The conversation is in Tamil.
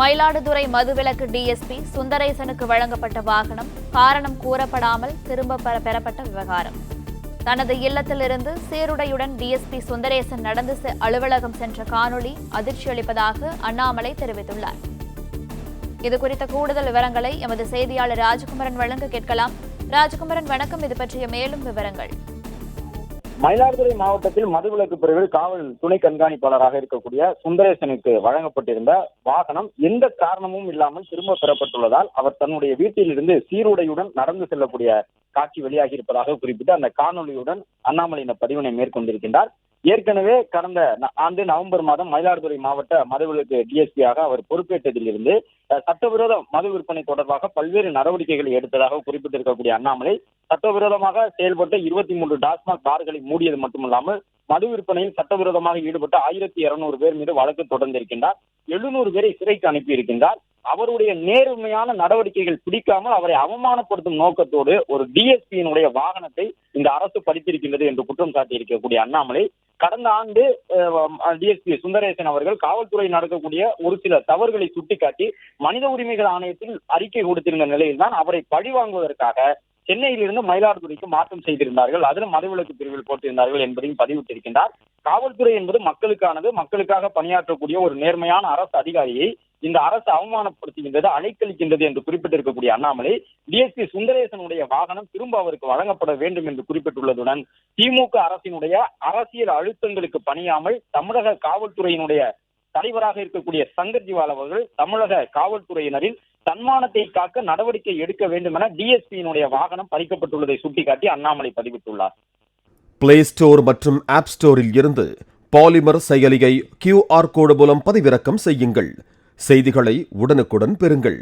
மயிலாடுதுறை மதுவிலக்கு டிஎஸ்பி சுந்தரேசனுக்கு வழங்கப்பட்ட வாகனம் காரணம் கூறப்படாமல் திரும்ப பெற- பெறப்பட்ட விவகாரம். தனது இல்லத்திலிருந்து சீருடையுடன் டிஎஸ்பி சுந்தரேசன் நடந்து செ- அலுவலகம் சென்ற காணொளி அதிர்ச்சியளிப்பதாக அண்ணாமலை தெரிவித்துள்ளார். இது குறித்த கூடுதல் விவரங்களை எமது செய்தியாளர் ராஜகுமரன் வழங்க கேட்கலாம். ராஜகுமரன் வணக்கம். இது பற்றிய மேலும் விவரங்கள். மயிலாடுதுறை மாவட்டத்தில் மதுவிலக்கு பிரிவில் காவல் துணை கண்காணிப்பாளராக இருக்கக்கூடிய சுந்தரேசனுக்கு வழங்கப்பட்டிருந்த வாகனம் எந்த காரணமும் இல்லாமல் திரும்ப பெறப்பட்டுள்ளதால் அவர் தன்னுடைய வீட்டிலிருந்து சீருடையுடன் நடந்து செல்லக்கூடிய காட்சி வெளியாகி இருப்பதாக குறிப்பிட்டு அந்த காணொளியுடன் அண்ணாமலை இந்த பதிவினை மேற்கொண்டிருக்கின்றார். ஏற்கனவே கடந்த ஆண்டு நவம்பர் மாதம் மயிலாடுதுறை மாவட்ட மதுவிலக்கு டிஎஸ்பியாக அவர் பொறுப்பேற்றதிலிருந்து சட்டவிரோத மது விற்பனை தொடர்பாக பல்வேறு நடவடிக்கைகளை எடுத்ததாக குறிப்பிட்டிருக்கக்கூடிய அண்ணாமலை சட்டவிரோதமாக செயல்பட்ட இருபத்தி மூன்று டாஸ்மாக் பார்களை மூடியது மட்டுமல்லாமல் மது விற்பனையில் சட்டவிரோதமாக ஈடுபட்ட ஆயிரத்தி இருநூறு பேர் மீது வழக்கு தொடர்ந்திருக்கின்றார். எழுநூறு பேரை சிறைக்கு அனுப்பியிருக்கின்றார். அவருடைய நேர்மையான நடவடிக்கைகள் பிடிக்காமல் அவரை அவமானப்படுத்தும் நோக்கத்தோடு ஒரு டிஎஸ்பியினுடைய வாகனத்தை இந்த அரசு படித்திருக்கின்றது என்று குற்றம் சாட்டியிருக்கக்கூடிய அண்ணாமலை கடந்த ஆண்டு டிஎஸ்பி சுந்தரேசன் அவர்கள் காவல்துறை நடக்கக்கூடிய ஒரு சில தவறுகளை சுட்டிக்காட்டி மனித உரிமைகள் ஆணையத்தில் அறிக்கை கொடுத்திருந்த நிலையில்தான் அவரை பழிவாங்குவதற்காக சென்னையிலிருந்து மயிலாடுதுறைக்கு மாற்றம் செய்திருந்தார்கள். அதில் மதுவிலக்கு பிரிவில் போட்டிருந்தார்கள் என்பதையும் பதிவிட்டிருக்கின்றார் காவல்துறை என்பது மக்களுக்கானது. மக்களுக்காக பணியாற்றக்கூடிய ஒரு நேர்மையான அரசு அதிகாரியை இந்த அரசு அவமானப்படுத்துகின்றது அலைக்கழிக்கின்றது என்று குறிப்பிட்டிருக்கக்கூடிய அண்ணாமலை டிஎஸ்பி சுந்தரேசனுடைய வாகனம் திரும்ப அவருக்கு வழங்கப்பட வேண்டும் என்று குறிப்பிட்டுள்ளதுடன் திமுக அரசினுடைய அரசியல் அழுத்தங்களுக்கு பணியாமல் தமிழக காவல்துறையினுடைய தலைவராக இருக்கக்கூடிய சங்கர் ஜிவால் அவர்கள் தமிழக காவல்துறையினரின் தன்மானத்தை காக்க நடவடிக்கை எடுக்க வேண்டும் என டிஎஸ்பியினுடைய வாகனம் பறிக்கப்பட்டுள்ளதை சுட்டிக்காட்டி அண்ணாமலை பதிவிட்டுள்ளார். பிளே ஸ்டோர் மற்றும் ஆப் ஸ்டோரில் இருந்து பாலிமர் செயலியை கியூஆர் கோடு மூலம் பதிவிறக்கம் செய்யுங்கள். செய்திகளை உடனுக்குடன் பெறுங்கள்.